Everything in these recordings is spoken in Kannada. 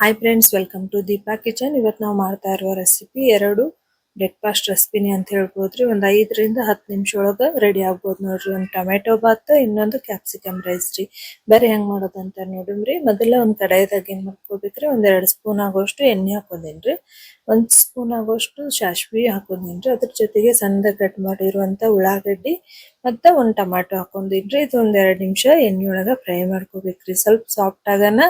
Hi friends welcome to Deepa kitchen ಇವತ್ತು ನಾವು ಮಾಡ್ತಾ ಇರುವ ರೆಸಿಪಿ ಎರಡು ಬ್ರೇಕ್ಫಾಸ್ಟ್ ರೆಸಿಪಿನಿ ಅಂತ ಹೇಳ್ಬೋದ್ರಿ. ಒಂದು ಐದರಿಂದ ಹತ್ತು ನಿಮಿಷ ಒಳಗ ರೆಡಿ ಆಗ್ಬೋದು ನೋಡ್ರಿ. ಒಂದು ಟೊಮೆಟೊ ಬಾತ್, ಇನ್ನೊಂದು ಕ್ಯಾಪ್ಸಿಕಮ್ ರೈಸ್ ರೀ. ಬೇರೆ ಹೆಂಗ್ ಮಾಡೋದಂತ ನೋಡಿಮ್ರಿ. ಮೊದಲ ಒಂದು ಕಡಾಯಿದಾಗ ಏನು ಮಾಡ್ಕೋಬೇಕ್ರಿ? ಒಂದು ಎರಡು ಸ್ಪೂನ್ ಆಗೋಷ್ಟು ಎಣ್ಣೆ ಹಾಕೋದೇನ್ರಿ. ಒಂದು ಸ್ಪೂನ್ ಆಗೋಷ್ಟು ಸಾಸ್ವಿ ಹಾಕೋದೇನ್ರಿ. ಅದ್ರ ಜೊತೆಗೆ ಸಣ್ಣ ಕಟ್ ಮಾಡಿರುವಂಥ ಉಳ್ಳಾಗಡ್ಡಿ ಮತ್ತ ಒಂದ್ ಹಾಕೊಂಡಿನಿ ರೀ ಇದು ಒಂದು ಎರಡು ನಿಮಿಷ ಎಣ್ಣೆ ಒಳಗೆ ಫ್ರೈ ಮಾಡ್ಕೋಬೇಕ್ರಿ. ಸ್ವಲ್ಪ ಸಾಫ್ಟ್ ಆಗನ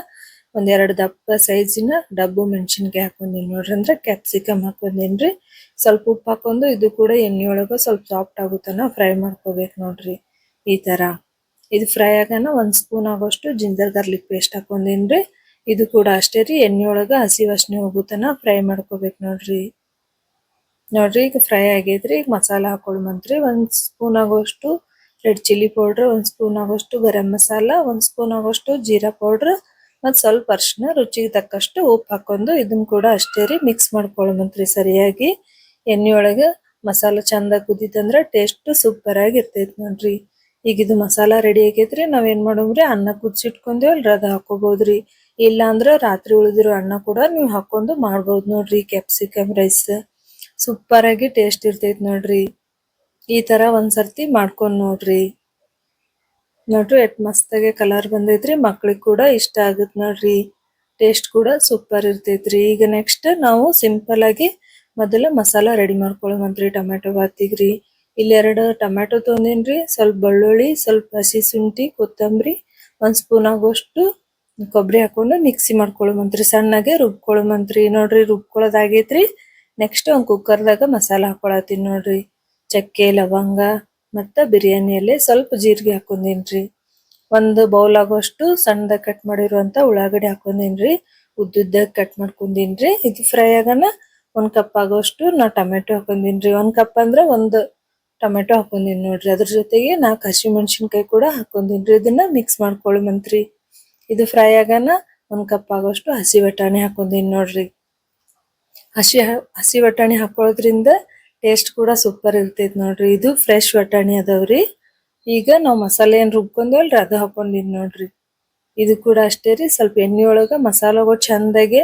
ಒಂದ್ ಎರಡ್ ದಪ್ಪ ಸೈಜಿನ ಡಬ್ಬು ಮೆಣಸಿನ್ಕಾಯಿ ಹಾಕೊಂದಿನಿ ನೋಡ್ರಿ. ಅಂದ್ರೆ ಕ್ಯಾಪ್ಸಿಕಮ್ ಹಾಕೊಂದಿನ್ರಿ ಸ್ವಲ್ಪ ಉಪ್ಪು ಹಾಕೊಂಡು ಇದು ಕೂಡ ಎಣ್ಣೆ ಒಳಗ ಸ್ವಲ್ಪ ಸಾಫ್ಟ್ ಆಗುತ್ತಾನ ಫ್ರೈ ಮಾಡ್ಕೋಬೇಕು ನೋಡ್ರಿ. ಈ ತರ. ಇದು ಫ್ರೈ ಆಗನ ಒಂದ್ ಸ್ಪೂನ್ ಆಗೋಷ್ಟು ಜಿಂಜರ್ ಗಾರ್ಲಿಕ್ ಪೇಸ್ಟ್ ಹಾಕೊಂಡಿನ್ರಿ. ಇದು ಕೂಡ ಅಷ್ಟೇ ರೀ. ಎಣ್ಣೆ ಒಳಗ ಹಸಿ ವಾಸನೆ ಹೋಗುತ್ತಾನ ಫ್ರೈ ಮಾಡ್ಕೋಬೇಕು ನೋಡ್ರಿ. ನೋಡ್ರಿ, ಈಗ ಫ್ರೈ ಆಗೈತ್ರಿ ಈಗ ಮಸಾಲ ಹಾಕೊಳ್ಮಂತ್ರಿ. ಒಂದ್ ಸ್ಪೂನ್ ಆಗೋಷ್ಟು ರೆಡ್ ಚಿಲ್ಲಿ ಪೌಡರ್ ಒಂದ್ ಸ್ಪೂನ್ ಆಗೋಷ್ಟು ಗರಂ ಮಸಾಲ, ಒಂದ್ ಸ್ಪೂನ್ ಆಗೋಷ್ಟು ಜೀರಾ ಪೌಡರ್ ಮತ್ ಸ್ವಲ್ಪ ಅರ್ಶಿನ, ರುಚಿಗೆ ತಕ್ಕಷ್ಟು ಉಪ್ಪು ಹಾಕೊಂಡು ಇದನ್ನ ಕೂಡ ಅಷ್ಟೇ ರೀ ಮಿಕ್ಸ್ ಮಾಡ್ಕೊಳ್ಮಂತ್ರಿ ಸರಿಯಾಗಿ. ಎಣ್ಣೆಯೊಳಗೆ ಮಸಾಲೆ ಚಂದ ಕುದಿತಂದ್ರ ಟೇಸ್ಟ್ ಸೂಪರ್ ಆಗಿ ಇರ್ತೈತಿ ನೋಡ್ರಿ. ಈಗ ಇದು ಮಸಾಲ ರೆಡಿ ಆಗೈತ್ರಿ, ನಾವ್ ಏನ್ ಮಾಡೋಮ್ರಿ, ಅನ್ನ ಕುದಿಸಿಟ್ಕೊಂಡೇವಲ್ರಿ ಅದ ಹಾಕೋಬಹುದ್ರಿ ಇಲ್ಲ ಅಂದ್ರ ರಾತ್ರಿ ಉಳಿದಿರೋ ಅನ್ನ ಕೂಡ ನೀವು ಹಾಕೊಂಡು ಮಾಡ್ಬೋದು ನೋಡ್ರಿ ಕ್ಯಾಪ್ಸಿಕಮ್ ರೈಸ್ ಸೂಪರ್ ಆಗಿ ಟೇಸ್ಟ್ ಇರ್ತೈತಿ ನೋಡ್ರಿ. ಈ ತರ ಒಂದ್ಸರ್ತಿ ಮಾಡ್ಕೊಂಡ್ ನೋಡ್ರಿ. ನೋಡ್ರಿ, ಎಟ್ ಮಸ್ತಾಗೆ ಕಲರ್ ಬಂದೈತ್ರಿ. ಮಕ್ಳಿಗೆ ಕೂಡ ಇಷ್ಟ ಆಗುತ್ತೆ ನೋಡ್ರಿ. ಟೇಸ್ಟ್ ಕೂಡ ಸೂಪರ್ ಇರ್ತೈತ್ರಿ. ಈಗ ನೆಕ್ಸ್ಟ್ ನಾವು ಸಿಂಪಲ್ ಆಗಿ ಮೊದಲ ಮಸಾಲ ರೆಡಿ ಮಾಡ್ಕೊಳ್ಳೋಮಂತ್ರಿ ಟೊಮೆಟೊ ಬಾತಿಗ್ರಿ. ಇಲ್ಲಿ ಎರಡು ಟೊಮೆಟೊ ತೊಂದಿನ್ರಿ ಸ್ವಲ್ಪ ಬೆಳ್ಳುಳ್ಳಿ, ಸ್ವಲ್ಪ ಹಸಿ ಶುಂಠಿ, ಕೊತ್ತಂಬರಿ, ಒಂದ್ ಸ್ಪೂನ್ ಆಗೋಷ್ಟು ಕೊಬ್ಬರಿ ಹಾಕೊಂಡು ಮಿಕ್ಸಿ ಮಾಡ್ಕೊಳ್ಳೋಮಂತ್ರಿ ಸಣ್ಣಗೆ ರುಬ್ಕೊಳ್ಳೋಮಂತ್ರಿ ನೋಡ್ರಿ ರುಬ್ಕೊಳ್ಳೋದಾಗೈತ್ರಿ ನೆಕ್ಸ್ಟ್ ಒಂದ್ ಕುಕ್ಕರ್ದಾಗ ಮಸಾಲ ಹಾಕೊಳತ್ತೀನಿ ನೋಡ್ರಿ. ಚಕ್ಕೆ, ಲವಂಗ ಮತ್ತ ಬಿರಿಯಾನಿ ಎಲೆ ಸ್ವಲ್ಪ ಜೀರಿಗೆ ಹಾಕೊಂಡೇನ್ರಿ. ಒಂದು ಬೌಲ್ ಆಗೋಷ್ಟು ಸಣ್ಣದ ಕಟ್ ಮಾಡಿರುವಂತ ಉಳ್ಳಾಗಡ್ಡಿ ಹಾಕೊಂಡೇನ್ರಿ. ಉದ್ದುದ್ದಾಗ ಕಟ್ ಮಾಡ್ಕೊಂಡೇನ್ರಿ. ಇದು ಫ್ರೈ ಆಗನ ಒಂದ್ ಕಪ್ ಆಗೋಷ್ಟು ನಾ ಟೊಮೆಟೊ ಹಾಕೊಂಡೇನ್ರಿ. ಒಂದ್ ಕಪ್ ಅಂದ್ರೆ ಒಂದು ಟೊಮೆಟೊ ಹಾಕೊಂಡೇನಿ ನೋಡ್ರಿ. ಅದ್ರ ಜೊತೆಗೆ ನಾಲ್ಕು ಹಸಿ ಮೆಣಸಿನ್ಕಾಯಿ ಕೂಡ ಹಾಕೊಂಡೇನ್ರಿ. ಇದನ್ನ ಮಿಕ್ಸ್ ಮಾಡ್ಕೊಳ್ಳುಮಂತ್ರಿ ಇದು ಫ್ರೈ ಆಗನ ಒಂದ್ ಕಪ್ ಆಗೋಷ್ಟು ಹಸಿ ಬಟಾಣಿ ಹಾಕೊಂಡೇನಿ ನೋಡ್ರಿ. ಹಸಿ ಹಸಿ ಬಟಾಣಿ ಹಾಕೊಳ್ಳೋದ್ರಿಂದ ಟೇಸ್ಟ್ ಕೂಡ ಸೂಪರ್ ಇರ್ತೈತಿ ನೋಡ್ರಿ. ಇದು ಫ್ರೆಶ್ ವಟಾಣಿ ಅದಾವ್ರಿ. ಈಗ ನಾವು ಮಸಾಲೆ ಏನ್ ರುಬ್ಕೊಂಡೇವಲ್ರಿ, ಅದು ಹಾಕೊಂಡಿದ್ ನೋಡ್ರಿ. ಇದು ಕೂಡ ಅಷ್ಟೇ ರೀ, ಸ್ವಲ್ಪ ಎಣ್ಣೆ ಒಳಗ ಮಸಾಲೆಗಳು ಚಂದಾಗೆ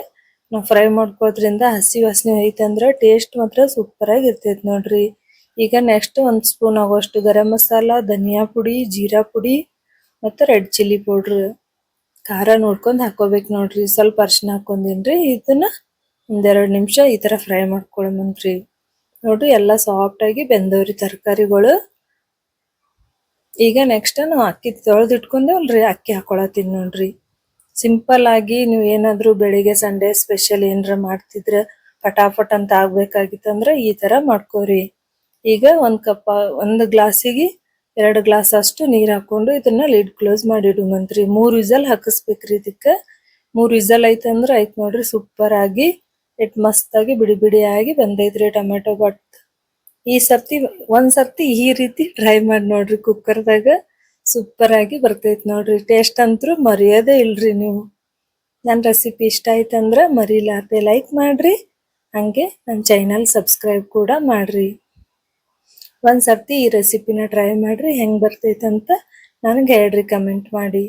ನಾವು ಫ್ರೈ ಮಾಡ್ಕೋದ್ರಿಂದ ಹಸಿ ವಾಸನೆ ಹೋಯ್ತಂದ್ರ ಟೇಸ್ಟ್ ಮಾತ್ರ ಸೂಪರ್ ಆಗಿ ಇರ್ತೈತಿ ನೋಡ್ರಿ. ಈಗ ನೆಕ್ಸ್ಟ್ ಒಂದ್ ಸ್ಪೂನ್ ಆಗೋಷ್ಟು ಗರಂ ಮಸಾಲ, ಧನಿಯಾ ಪುಡಿ, ಜೀರಾ ಪುಡಿ ಮತ್ತೆ ರೆಡ್ ಚಿಲ್ಲಿ ಪೌಡರ್ ಖಾರ ನೋಡ್ಕೊಂಡ್ ಹಾಕೋಬೇಕು ನೋಡ್ರಿ. ಸ್ವಲ್ಪ ಅರ್ಶಿನ ಹಾಕೊಂಡಿನ್ರಿ. ಇದನ್ನ ಒಂದೆರಡು ನಿಮಿಷ ಈ ತರ ಫ್ರೈ ಮಾಡ್ಕೊಳಮಂತ್ರಿ ನೋಡ್ರಿ ಎಲ್ಲಾ ಸಾಫ್ಟ್ ಆಗಿ ಬೆಂದವ್ರಿ ತರಕಾರಿಗಳು. ಈಗ ನೆಕ್ಸ್ಟ್ ನಾವು ಅಕ್ಕಿ ತೊಳೆದಿಟ್ಕೊಂಡೇವಲ್ರಿ ಅಕ್ಕಿ ಹಾಕೊಳತ್ತೀನಿ ನೋಡ್ರಿ. ಸಿಂಪಲ್ ಆಗಿ ನೀವು ಏನಾದ್ರು ಬೆಳಿಗ್ಗೆ, ಸಂಡೇ ಸ್ಪೆಷಲ್ ಏನಾರ ಮಾಡ್ತಿದ್ರೆ ಪಟಾಫಟ್ ಅಂತ ಆಗ್ಬೇಕಾಗಿತ್ತಂದ್ರ ಈ ತರ ಮಾಡ್ಕೋರಿ. ಈಗ ಒಂದ್ ಕಪ್ ಒಂದ್ ಗ್ಲಾಸಿಗೆ ಎರಡು ಗ್ಲಾಸ್ ಅಷ್ಟು ನೀರ್ ಹಾಕೊಂಡು ಇದನ್ನ ಲಿಡ್ ಕ್ಲೋಸ್ ಮಾಡಿ ಮೂರು ಮೂರ್ ವಿಸಲ್ ಹಾಕಿಸ್ಬೇಕ್ರಿ ಇದಕ್ಕೆ. ಮೂರ್ ವಿಸಲ್ ಐತಂದ್ರೆ ಐತ್ ನೋಡ್ರಿ ಸೂಪರ್ ಆಗಿ ಎಟ್ ಮಸ್ತಾಗಿ ಬಿಡಿ ಬಿಡಿಯಾಗಿ ಬಂದೈತ್ರಿ ಟೊಮೆಟೊ ಬಟ್ ಈ ಸರ್ತಿ ಒಂದ್ ಸರ್ತಿ ಈ ರೀತಿ ಟ್ರೈ ಮಾಡಿ ನೋಡ್ರಿ ಕುಕ್ಕರ್ದಾಗ ಸೂಪರ್ ಆಗಿ ಬರ್ತೈತಿ ನೋಡ್ರಿ. ಟೇಸ್ಟ್ ಅಂತೂ ಮರೆಯೋದೇ ಇಲ್ರಿ ನೀವು. ನನ್ನ ರೆಸಿಪಿ ಇಷ್ಟ ಆಯ್ತಂದ್ರೆ ಮರಿಲಾರ್ದೆ ಲೈಕ್ ಮಾಡ್ರಿ. ಹಂಗೆ ನನ್ನ ಚಾನಲ್ ಸಬ್ಸ್ಕ್ರೈಬ್ ಕೂಡ ಮಾಡ್ರಿ. ಒಂದ್ ಸರ್ತಿ ಈ ರೆಸಿಪಿನ ಟ್ರೈ ಮಾಡ್ರಿ ಹೆಂಗೆ ಬರ್ತೈತಂತ ನನಗೆ ಹೇಳ್ರಿ ಕಮೆಂಟ್ ಮಾಡಿ.